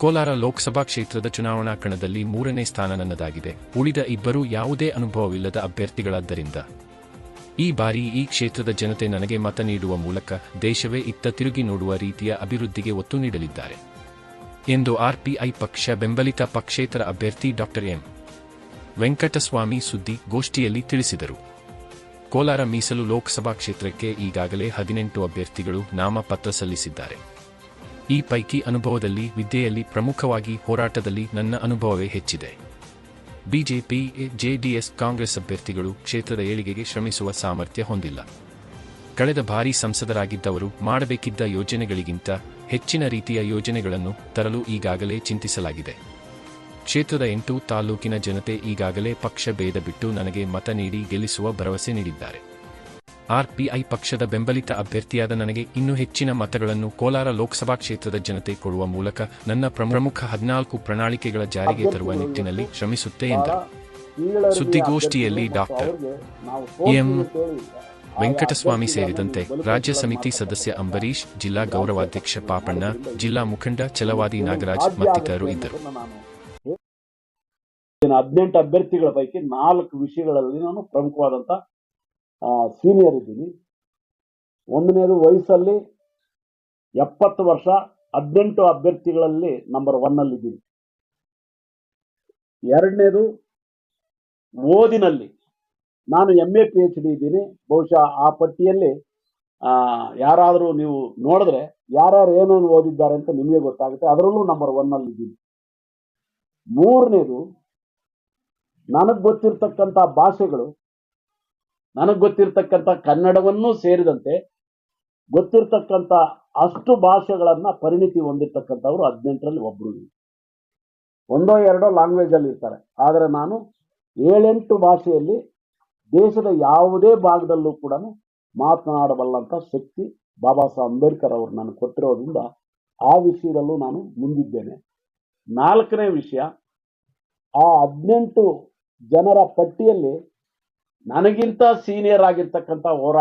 ಕೋಲಾರ ಲೋಕಸಭಾ ಕ್ಷೇತ್ರದ ಚುನಾವಣಾ ಕಣದಲ್ಲಿ ಮೂರನೇ ಸ್ಥಾನ ನನ್ನದಾಗಿದೆ. ಉಳಿದ ಇಬ್ಬರು ಯಾವುದೇ ಅನುಭವವಿಲ್ಲದ ಅಭ್ಯರ್ಥಿಗಳಾದ್ದರಿಂದ. ಈ ಬಾರಿ ಈ ಕ್ಷೇತ್ರದ ಜನತೆ ನನಗೆ ಮತ ನೀಡುವ ಮೂಲಕ ದೇಶವೇ ಇತ್ತ ತಿರುಗಿ ನೋಡುವ ರೀತಿಯ ಅಭಿವೃದ್ಧಿಗೆ ಒತ್ತು ನೀಡಲಿದ್ದಾರೆ. ಎಂದು ಆರ್ಪಿಐ ಪಕ್ಷ ಬೆಂಬಲಿತ ಪಕ್ಷೇತರ ಅಭ್ಯರ್ಥಿ ಡಾಕ್ಟರ್ ಎಂ. ವೆಂಕಟಸ್ವಾಮಿ ಸುದ್ದಿ ಗೋಷ್ಠಿಯಲ್ಲಿ ತಿಳಿಸಿದರು. ಕೋಲಾರ ಮೀಸಲು ಲೋಕಸಭಾ ಕ್ಷೇತ್ರಕ್ಕೆ ಈಗಾಗಲೇ ಹದಿನೆಂಟು ಅಭ್ಯರ್ಥಿಗಳು ನಾಮಪತ್ರ ಸಲ್ಲಿಸಿದ್ದಾರೆ. ಈ ಪೈಕಿ ಅನುಭವದಲ್ಲಿ ವಿದ್ಯೆಯಲ್ಲಿ ಪ್ರಮುಖವಾಗಿ ಹೋರಾಟದಲ್ಲಿ ನನ್ನ ಅನುಭವವೇ ಹೆಚ್ಚಿದೆ. ಬಿಜೆಪಿ, ಜೆಡಿಎಸ್ ಕಾಂಗ್ರೆಸ್ ಅಭ್ಯರ್ಥಿಗಳು ಕ್ಷೇತ್ರದ ಏಳಿಗೆಗೆ ಶ್ರಮಿಸುವ ಸಾಮರ್ಥ್ಯ ಹೊಂದಿಲ್ಲ. ಕಳೆದ ಬಾರಿ ಸಂಸದರಾಗಿದ್ದವರು ಮಾಡಬೇಕಿದ್ದ ಯೋಜನೆಗಳಿಗಿಂತ ಹೆಚ್ಚಿನ ರೀತಿಯ ಯೋಜನೆಗಳನ್ನು ತರಲು ಈಗಾಗಲೇ ಚಿಂತಿಸಲಾಗಿದೆ. ಕ್ಷೇತ್ರದ ಎಂಟು ತಾಲೂಕಿನ ಜನತೆ ಈಗಾಗಲೇ ಪಕ್ಷ ಭೇದ ಬಿಟ್ಟು ನನಗೆ ಮತ ನೀಡಿ ಗೆಲ್ಲಿಸುವ ಭರವಸೆ ನೀಡಿದ್ದಾರೆ. ಆರ್ಪಿಐ ಪಕ್ಷದ ಬೆಂಬಲಿತ ಅಭ್ಯರ್ಥಿಯಾದ ನನಗೆ ಇನ್ನೂ ಹೆಚ್ಚಿನ ಮತಗಳನ್ನು ಕೋಲಾರ ಲೋಕಸಭಾ ಕ್ಷೇತ್ರದ ಜನತೆ ಕೊಡುವ ಮೂಲಕ ನನ್ನ ಪ್ರಮುಖ ಹದಿನಾಲ್ಕು ಪ್ರಣಾಳಿಕೆಗಳ ಜಾರಿಗೆ ತರುವ ನಿಟ್ಟಿನಲ್ಲಿ ಶ್ರಮಿಸುತ್ತೆ ಎಂದರು. ಸುದ್ದಿಗೋಷ್ಠಿಯಲ್ಲಿ ಡಾಕ್ಟರ್ ಎಂ. ವೆಂಕಟಸ್ವಾಮಿ ಸೇರಿದಂತೆ ರಾಜ್ಯ ಸಮಿತಿ ಸದಸ್ಯ ಅಂಬರೀಶ್ ಜಿಲ್ಲಾ ಗೌರವಾಧ್ಯಕ್ಷ ಪಾಪಣ್ಣ, ಜಿಲ್ಲಾ ಮುಖಂಡ ಛಲವಾದಿ ನಾಗರಾಜ್ ಮತ್ತಿತರರು ಇದ್ದರು. ಹದಿನೆಂಟು ಅಭ್ಯರ್ಥಿಗಳ ಪೈಕಿ ನಾಲ್ಕು ವಿಷಯಗಳಲ್ಲಿ ನಾನು ಪ್ರಮುಖವಾದಂತ ಸೀನಿಯರ್ ಇದ್ದೀನಿ. ಒಂದನೇದು ವಯಸ್ಸಲ್ಲಿ ಎಪ್ಪತ್ತು ವರ್ಷ ಹದಿನೆಂಟು ಅಭ್ಯರ್ಥಿಗಳಲ್ಲಿ ನಂಬರ್ ಒನ್ ಅಲ್ಲಿ ಇದ್ದೀನಿ. ಎರಡನೇದು ಓದಿನಲ್ಲಿ ನಾನು M A P H D ಇದ್ದೀನಿ. ಬಹುಶಃ ಆ ಪಟ್ಟಿಯಲ್ಲಿ ಯಾರಾದರೂ ನೀವು ನೋಡಿದ್ರೆ ಯಾರ್ಯಾರು ಏನೇನು ಓದಿದ್ದಾರೆ ಅಂತ ನಿಮಗೆ ಗೊತ್ತಾಗುತ್ತೆ. ಅದರಲ್ಲೂ ನಂಬರ್ ಒನ್ ಅಲ್ಲಿ ಇದ್ದೀನಿ. ಮೂರನೇದು ನನಗೆ ಗೊತ್ತಿರ್ತಕ್ಕಂಥ ಭಾಷೆಗಳು ನನಗೆ ಗೊತ್ತಿರ್ತಕ್ಕಂಥ ಕನ್ನಡವನ್ನೂ ಸೇರಿದಂತೆ ಗೊತ್ತಿರ್ತಕ್ಕಂಥ ಅಷ್ಟು ಭಾಷೆಗಳನ್ನ ಪರಿಣಿತಿ ಹೊಂದಿರ್ತಕ್ಕಂಥವ್ರು ಹದಿನೆಂಟರಲ್ಲಿ ಇಲ್ಲ. ಒಂದೋ ಎರಡೋ ಲ್ಯಾಂಗ್ವೇಜ್ ಅಲ್ಲಿ ಇರ್ತಾರೆ ಆದರೆ ನಾನು ಏಳೆಂಟು ಭಾಷೆಯಲ್ಲಿ ದೇಶದ ಯಾವುದೇ ಭಾಗದಲ್ಲೂ ಕೂಡ ಮಾತನಾಡಬಲ್ಲಂತ ಶಕ್ತಿ ಬಾಬಾ ಸಾಹೇಬ್ ಅಂಬೇಡ್ಕರ್ ಅವರು ನನಗೆ ಕೊಟ್ಟಿರೋದ್ರಿಂದ ಆ ವಿಷಯದಲ್ಲೂ ನಾನು ಮುಂದಿದ್ದೇನೆ ನಾಲ್ಕನೇ ವಿಷಯ, ಆ ಹದಿನೆಂಟು ಜನರ ಪಟ್ಟಿಯಲ್ಲಿ ನನಗಿಂತ ಸೀನಿಯರ್ ಆಗಿರ್ತಕ್ಕಂಥ ಹೋರಾಟ